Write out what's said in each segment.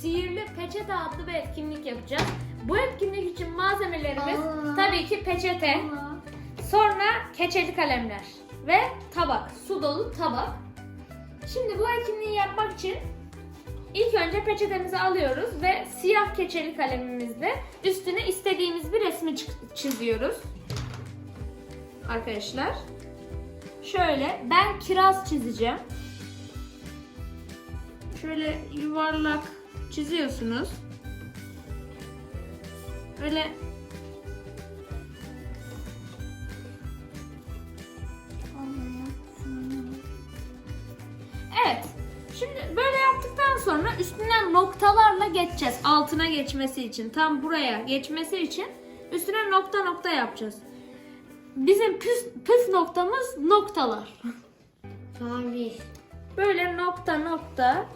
sihirli peçete adlı bir etkinlik yapacağız. Bu etkinlik için malzemelerimiz Aa. tabii ki peçete, sonra keçeli kalemler ve tabak, su dolu tabak. Şimdi bu etkinliği yapmak için ilk önce peçetemizi alıyoruz ve siyah keçeli kalemimizle üstüne istediğimiz bir resmi çi- çiziyoruz. Arkadaşlar. Şöyle ben kiraz çizeceğim. Şöyle yuvarlak çiziyorsunuz. Böyle Evet. Şimdi böyle yaptıktan sonra üstünden noktalarla geçeceğiz. Altına geçmesi için, tam buraya geçmesi için üstüne nokta nokta yapacağız. Bizim püf, püf noktamız noktalar. Mavi. Böyle nokta nokta.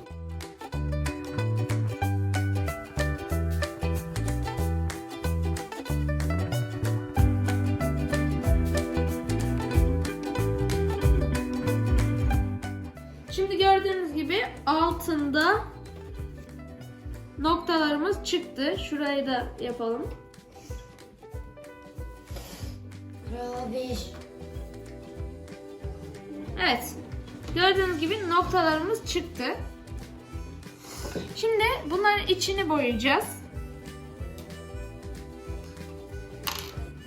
Altında noktalarımız çıktı. Şurayı da yapalım. Mavi. Evet. Gördüğünüz gibi noktalarımız çıktı. Şimdi bunların içini boyayacağız.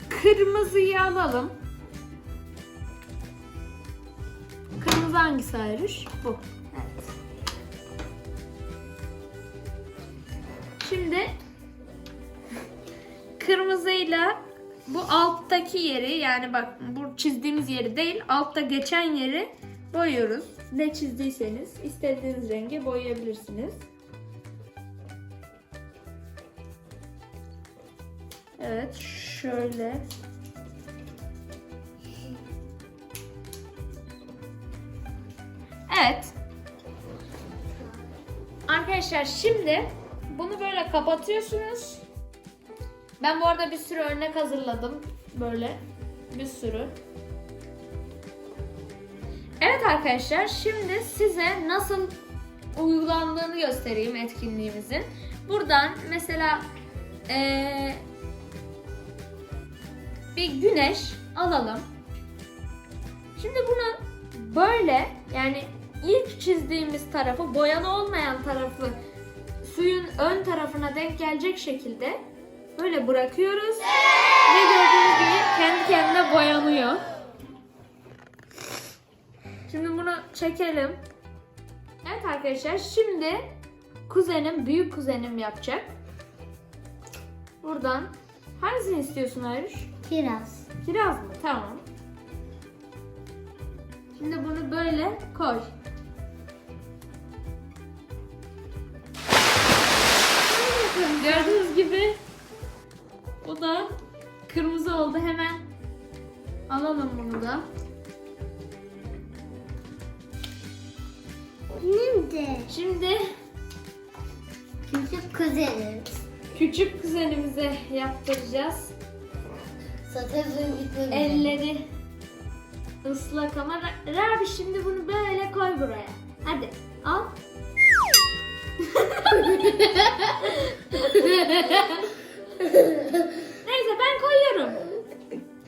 Kırmızıyı alalım. Kırmızı hangisi Ayruş? Bu. Şimdi kırmızıyla bu alttaki yeri yani bak bu çizdiğimiz yeri değil altta geçen yeri boyuyoruz. Ne çizdiyseniz istediğiniz rengi boyayabilirsiniz. Evet şöyle. Evet. Arkadaşlar şimdi bunu böyle kapatıyorsunuz. Ben bu arada bir sürü örnek hazırladım. Böyle bir sürü. Evet arkadaşlar şimdi size nasıl uygulandığını göstereyim etkinliğimizin. Buradan mesela eee, bir güneş alalım. Şimdi bunu böyle yani ilk çizdiğimiz tarafı boyalı olmayan tarafı suyun ön tarafına denk gelecek şekilde böyle bırakıyoruz. Ve gördüğünüz gibi kendi kendine boyanıyor. Şimdi bunu çekelim. Evet arkadaşlar şimdi kuzenim, büyük kuzenim yapacak. Buradan hangisini istiyorsun Ayruş? Kiraz. Kiraz mı? Tamam. Şimdi bunu böyle koy. Gördüğünüz gibi bu da kırmızı oldu. Hemen alalım bunu da. Nerede? Şimdi Küçük kuzenimiz. küçük kuzenimize yaptıracağız. Zaten suyun. Elleri ıslak ama Ra- Rabi şimdi bunu böyle koy buraya. Hadi al. Neyse ben koyuyorum.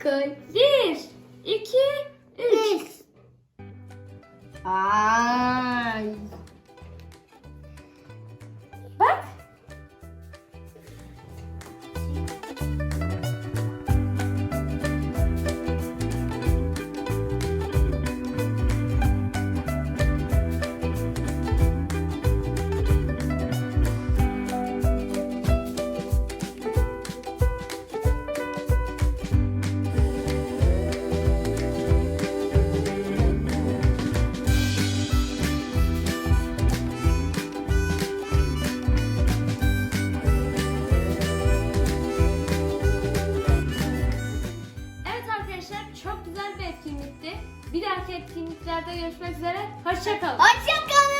Koy. Bir, iki, arkadaşlar çok güzel bir etkinlikti. Bir dahaki etkinliklerde görüşmek üzere. Hoşçakalın. Hoşçakalın.